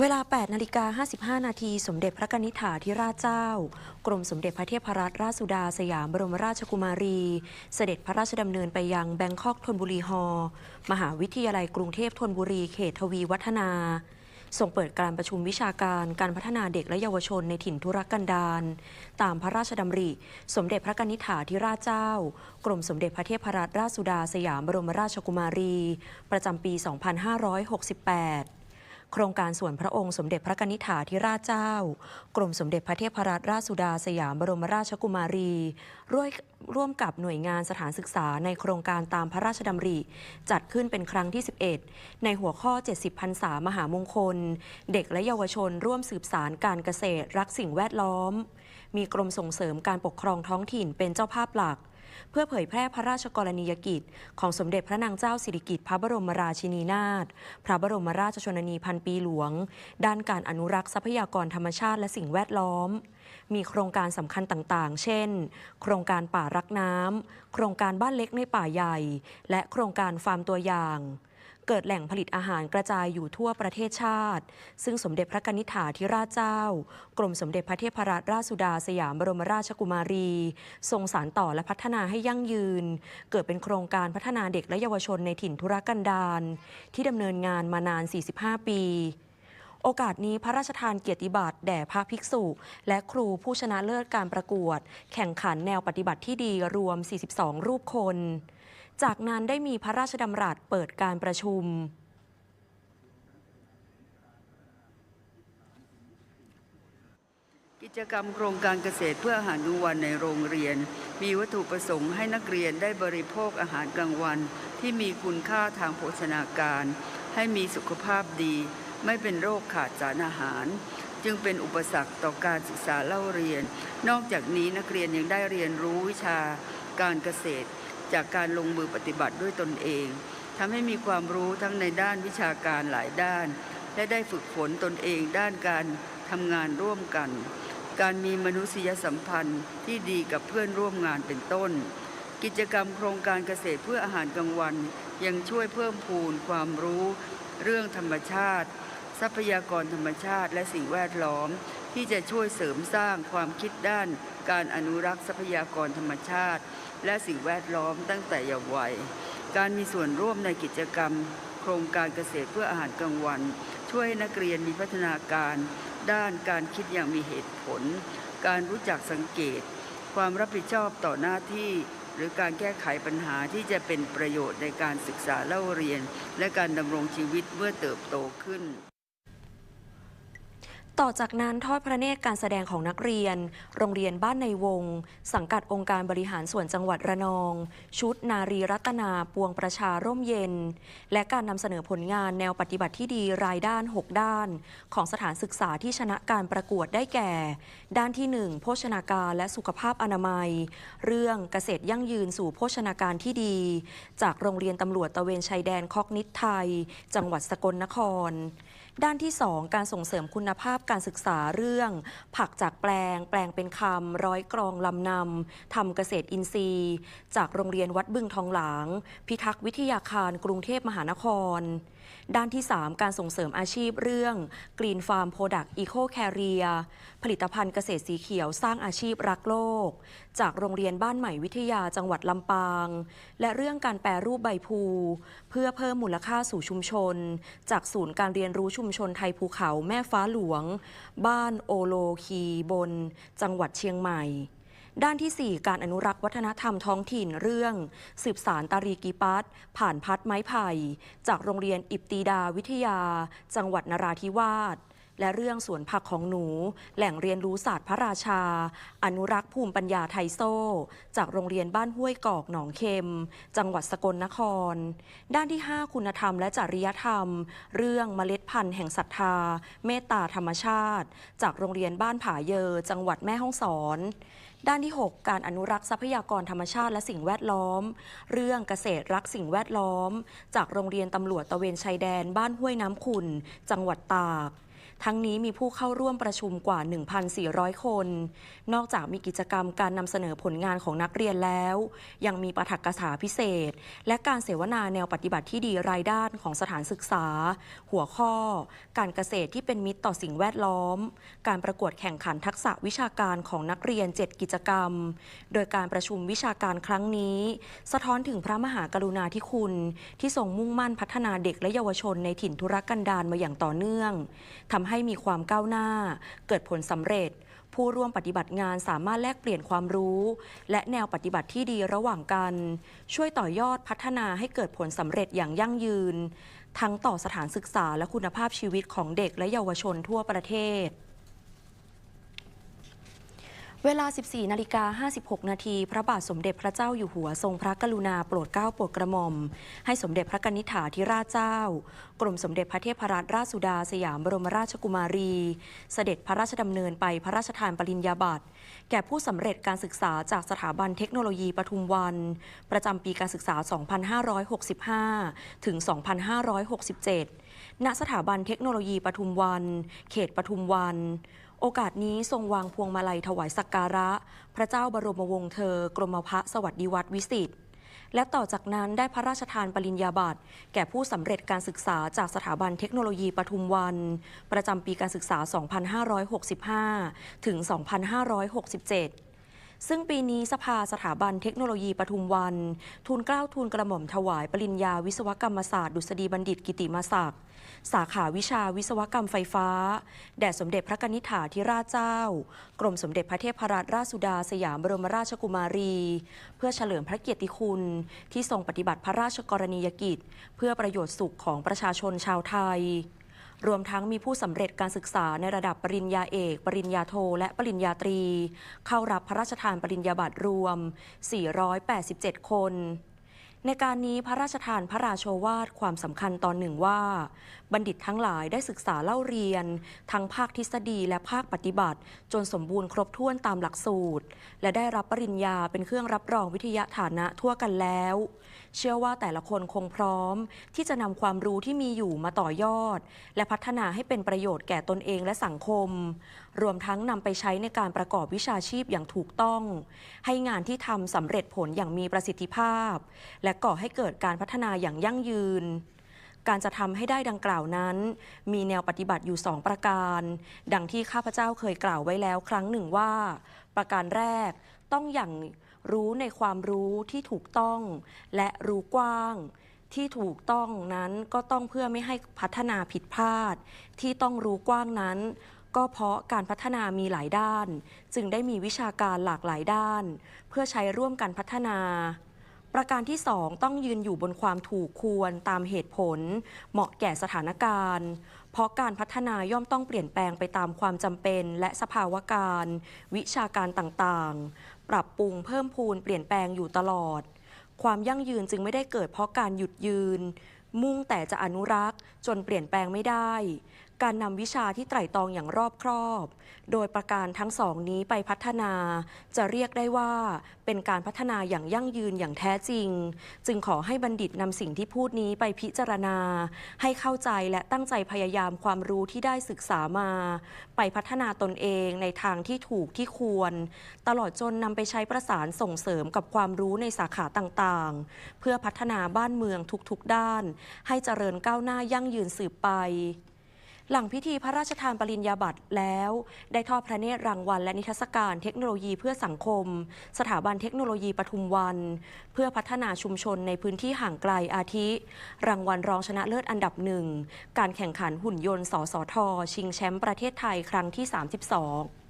เวลา 8 นาฬิกา 55 นาที สมเด็จพระนิษฐาธิราชเจ้า กรมสมเด็จพระเทพรัตนราชสุดาสยามบรมราชกุมารี เสด็จพระราชดำเนินไปยังแบงคอกธนบุรีฮอลล์มหาวิทยาลัยกรุงเทพธนบุรีเขตทวีวัฒนาส่งเปิดการประชุมวิชาการการพัฒนาเด็กและเยาวชนในถิ่นทุรกันดารตามพระราชดำริ สมเด็จพระนิษฐาธิราชเจ้า กรมสมเด็จพระเทพรัตนราชสุดาสยามบรมราชกุมารี ประจำปี 2568 โครงการส่วนพระองค์สมเด็จพระกนิษฐาธิราชเจ้า กรมสมเด็จพระเทพรัตนราชสุดาสยามบรมราชกุมารีร่วมร่วมกับหน่วยงานสถานศึกษาในโครงการตามพระราชดำริ จัดขึ้นเป็นครั้งที่ 11 ในหัวข้อ 70พรรษามหามงคล เด็กและเยาวชนร่วมสืบสารการเกษตร รักสิ่งแวดล้อม มีกรมส่งเสริมการปกครองท้องถิ่นเป็นเจ้าภาพหลัก เพื่อเผยแพร่พระราชกรณียกิจ ของสมเด็จพระนางเจ้าสิริกิติ์พระบรมราชินีนาถพระบรมราชชนนีพันปีหลวง ด้านการอนุรักษ์ทรัพยากรธรรมชาติและสิ่งแวดล้อม มีโครงการสำคัญต่างๆ เช่น โครงการป่ารักน้ำโครงการบ้านเล็กในป่าใหญ่ และโครงการฟาร์มตัวอย่าง เกิดแหล่งผลิตอาหารกระจายอยู่ทั่วประเทศชาติ ซึ่งสมเด็จพระกนิษฐาธิราชเจ้า กรมสมเด็จพระเทพรัตนราชสุดาสยามบรมราชกุมารี ทรงสารต่อและพัฒนาให้ยั่งยืน เกิดเป็นโครงการพัฒนาเด็กและเยาวชนในถิ่นทุรกันดารที่ดำเนินงานมานาน 45 ปีโอกาสนี้พระราชทานเกียรติบัตรแด่พระภิกษุ และครูผู้ชนะเลิศการประกวด แข่งขันแนวปฏิบัติที่ดีรวม 42 รูปคน จากนั้นได้มีพระราชดำรัสเปิดการประชุมกิจกรรมโครงการเกษตรเพื่ออาหารกลางวันในโรงเรียน มีวัตถุประสงค์ให้นักเรียนได้บริโภคอาหารกลางวัน ที่มีคุณค่าทางโภชนาการ ให้มีสุขภาพดี ไม่เป็นโรคขาดสารอาหาร จึงเป็นอุปสรรคต่อการศึกษาเล่าเรียน นอกจากนี้นักเรียนยังได้เรียนรู้วิชาการเกษตร จากการลงมือปฏิบัติด้วยตนเองทำให้มีความรู้ทั้งในด้านวิชาการหลายด้าน และได้ฝึกฝนตนเองด้านการทำงานร่วมกัน การมีมนุษยสัมพันธ์ที่ดีกับเพื่อนร่วมงานเป็นต้น กิจกรรมโครงการเกษตรเพื่ออาหารกลางวัน ยังช่วยเพิ่มพูนความรู้ เรื่องธรรมชาติ ทรัพยากรธรรมชาติ และสิ่งแวดล้อม ที่จะช่วยเสริมสร้างความคิดด้านการอนุรักษ์ทรัพยากรธรรมชาติ และสิ่งแวดล้อมตั้งแต่เยาว์วัย การมีส่วนร่วมในกิจกรรม โครงการเกษตรเพื่ออาหารกลางวัน ช่วยนักเรียนมีพัฒนาการ ด้านการคิดอย่างมีเหตุผล การรู้จักสังเกต ความรับผิดชอบต่อหน้าที่ หรือการแก้ไขปัญหาที่จะเป็นประโยชน์ในการศึกษาเล่าเรียน และการดำรงชีวิตเมื่อเติบโตขึ้น ต่อจากนั้นทอดพระเนตรการแสดงของนักเรียน โรงเรียนบ้านในวง สังกัดองค์การบริหารส่วนจังหวัดระนอง ชุดนารีรัตนาปวงประชาร่มเย็น และการนำเสนอผลงานแนวปฏิบัติที่ดีรายด้าน 6 ด้าน ของสถานศึกษาที่ชนะการประกวดได้แก่ ด้านที่ 1 โภชนาการและสุขภาพอนามัย เรื่องเกษตรยั่งยืนสู่โภชนาการที่ดี จากโรงเรียนตำรวจตะเวนชายแดนคอกนิดไทย จังหวัดสกลนคร ด้านที่ 2 การส่งเสริมคุณภาพการศึกษาเรื่อง ผักจากแปลง แปลงเป็นคำร้อยกรองลำนำทำเกษตรอินทรีย์ จากโรงเรียนวัดบึงทองหลาง พิทักษ์วิทยาคารกรุงเทพมหานคร ด้านที่ 3 การส่งเสริมอาชีพเรื่อง Green Farm Product Eco Carrier ผลิตภัณฑ์เกษตรสีเขียวสร้างอาชีพรักโลก จากโรงเรียนบ้านใหม่วิทยาจังหวัดลำปาง และเรื่องการแปรรูปใบพลูเพื่อเพิ่มมูลค่าสู่ชุมชน จากศูนย์การเรียนรู้ชุมชนไทยภูเขาแม่ฟ้าหลวง บ้านโอโลคีบน จังหวัดเชียงใหม่ด้านที่ 4 การอนุรักษ์วัฒนธรรมท้องถิ่นเรื่อง สืบสารตารีกีปัตผ่านพัดไม้ไผ่ จากโรงเรียนอิบตีดาวิทยา จังหวัดนราธิวาส และเรื่องสวนผักของหนู แหล่งเรียนรู้ศาสตร์พระราชา อนุรักษ์ภูมิปัญญาไทยโซ่ จากโรงเรียนบ้านห้วยกอกหนองเค็ม จังหวัดสกลนคร ด้านที่ 5 คุณธรรมและจริยธรรม เรื่องเมล็ดพันธุ์แห่งศรัทธา เมตตาธรรมชาติ จากโรงเรียนบ้านผาเยอ จังหวัดแม่ฮ่องสอนด้านที่ 6 การอนุรักษ์ทรัพยากรธรรมชาติและสิ่งแวดล้อม เรื่องเกษตรรักสิ่งแวดล้อม จากโรงเรียนตำรวจตะเวนชายแดนบ้านห้วยน้ำขุนจังหวัดตาก ทั้งนี้มีผู้เข้าร่วมประชุมกว่า 1,400 คน นอกจากมีกิจกรรมการนำเสนอผลงานของนักเรียนแล้ว ยังมีปาฐกถาพิเศษ และการเสวนาแนวปฏิบัติที่ดีรายด้านของสถานศึกษา หัวข้อ การเกษตรที่เป็นมิตรต่อสิ่งแวดล้อม การประกวดแข่งขันทักษะวิชาการของนักเรียน 7 กิจกรรม โดยการประชุมวิชาการครั้งนี้ สะท้อนถึงพระมหากรุณาธิคุณ ที่ทรงมุ่งมั่นพัฒนาเด็กและเยาวชนในถิ่นธุรกันดารมาอย่างต่อเนื่องทำให้ให้มีความก้าวหน้า เกิดผลสำเร็จ ผู้ร่วมปฏิบัติงานสามารถแลกเปลี่ยนความรู้ และแนวปฏิบัติที่ดีระหว่างกัน ช่วยต่อยอดพัฒนาให้เกิดผลสำเร็จอย่างยั่งยืน ทั้งต่อสถานศึกษาและคุณภาพชีวิตของเด็กและเยาวชนทั่วประเทศ เวลา 14 นาฬิกา 56 นาที พระบาทสมเด็จพระเจ้าอยู่หัวทรงพระกรุณาโปรดเกล้าโปรดกระหม่อม ให้สมเด็จพระกนิษฐาธิราชเจ้า กรมสมเด็จพระเทพรัตนราชสุดาสยามบรมราชกุมารี เสด็จพระราชดำเนินไปพระราชทานปริญญาบัตร แก่ผู้สำเร็จการศึกษาจากสถาบันเทคโนโลยีปทุมวัน ประจำปีการศึกษา 2565 ถึง 2567 ณ สถาบันเทคโนโลยีปทุมวัน เขตปทุมวัน โอกาสนี้ทรงวางพวงมาลัยถวายสักการะ พระเจ้าบรมวงศ์เธอ กรมพระสวัสดิวัตรวิสิทธิ์และต่อจากนั้นได้พระราชทานปริญญาบัตรแก่ผู้สำเร็จการศึกษาจากสถาบันเทคโนโลยีปทุมวัน ประจำปีการศึกษา 2565 ถึง 2567 ซึ่งปีนี้สภาสถาบันเทคโนโลยีปทุมวันทูลเกล้าทูลกระหม่อมถวายปริญญาวิศวกรรมศาสตร์ดุษฎีบัณฑิตกิติมศักดิ์ สาขาวิชาวิศวกรรมไฟฟ้า แด่สมเด็จพระกนิษฐาธิราชเจ้า กรมสมเด็จพระเทพรัตนราชสุดาสยามบรมราชกุมารี เพื่อเฉลิมพระเกียรติคุณ ที่ทรงปฏิบัติพระราชกรณียกิจ เพื่อประโยชน์สุขของประชาชนชาวไทย รวมทั้งมีผู้สำเร็จการศึกษาในระดับปริญญาเอก ปริญญาโท และปริญญาตรี เข้ารับพระราชทานปริญญาบัตรรวม 487 คน ในการนี้พระราชทานพระราโชวาทความสำคัญตอนหนึ่งว่า บัณฑิตทั้งหลายได้ศึกษาเล่าเรียน ทั้งภาคทฤษฎีและภาคปฏิบัติ จนสมบูรณ์ครบถ้วนตามหลักสูตร และได้รับปริญญาเป็นเครื่องรับรองวิทยาฐานะทั่วกันแล้ว เชื่อว่าแต่ละคนคงพร้อม ที่จะนำความรู้ที่มีอยู่มาต่อยอด และพัฒนาให้เป็นประโยชน์แก่ตนเองและสังคม รวมทั้งนำไปใช้ในการประกอบวิชาชีพอย่างถูกต้อง ให้งานที่ทำสำเร็จผลอย่างมีประสิทธิภาพ และก่อให้เกิดการพัฒนาอย่างยั่งยืน การจะทำให้ได้ดังกล่าวนั้น มีแนวปฏิบัติอยู่สองประการ ดังที่ข้าพเจ้าเคยกล่าวไว้แล้วครั้งหนึ่งว่า ประการแรกต้องอย่างรู้ในความรู้ที่ถูกต้อง และรู้กว้างที่ถูกต้องนั้นก็ต้องเพื่อไม่ให้พัฒนาผิดพลาด ที่ต้องรู้กว้างนั้น ก็เพราะการพัฒนามีหลายด้าน จึงได้มีวิชาการหลากหลายด้าน เพื่อใช้ร่วมกันพัฒนา ประการที่ 2 ต้องยืนอยู่บนความถูกควรตามเหตุผล เหมาะแก่สถานการณ์ เพราะการพัฒนาย่อมต้องเปลี่ยนแปลงไปตามความจำเป็นและสภาวะการ วิชาการต่างๆ ปรับปรุงเพิ่มพูนเปลี่ยนแปลงอยู่ตลอด ความยั่งยืนจึงไม่ได้เกิดเพราะการหยุดยืน มุ่งแต่จะอนุรักษ์จนเปลี่ยนแปลงไม่ได้ การนำวิชาที่ไตร่ตรองอย่างรอบครอบ โดยประการทั้งสองนี้ไปพัฒนา จะเรียกได้ว่าเป็นการพัฒนาอย่างยั่งยืนอย่างแท้จริง จึงขอให้บัณฑิตนำสิ่งที่พูดนี้ไปพิจารณา ให้เข้าใจและตั้งใจพยายามความรู้ที่ได้ศึกษามา ไปพัฒนาตนเองในทางที่ถูกที่ควร ตลอดจนนำไปใช้ประสานส่งเสริมกับความรู้ในสาขาต่างๆ เพื่อพัฒนาบ้านเมืองทุกๆด้าน ให้เจริญก้าวหน้ายั่งยืนสืบไป หลังพิธีพระราชทานปริญญาบัตรแล้ว ได้ทอดพระเนตรรางวัลและนิทรรศการเทคโนโลยีเพื่อสังคม สถาบันเทคโนโลยีปทุมวัน เพื่อพัฒนาชุมชนในพื้นที่ห่างไกลอาทิ รางวัลรองชนะเลิศอันดับหนึ่ง การแข่งขันหุ่นยนต์สสท ชิงแชมป์ประเทศไทยครั้งที่ 32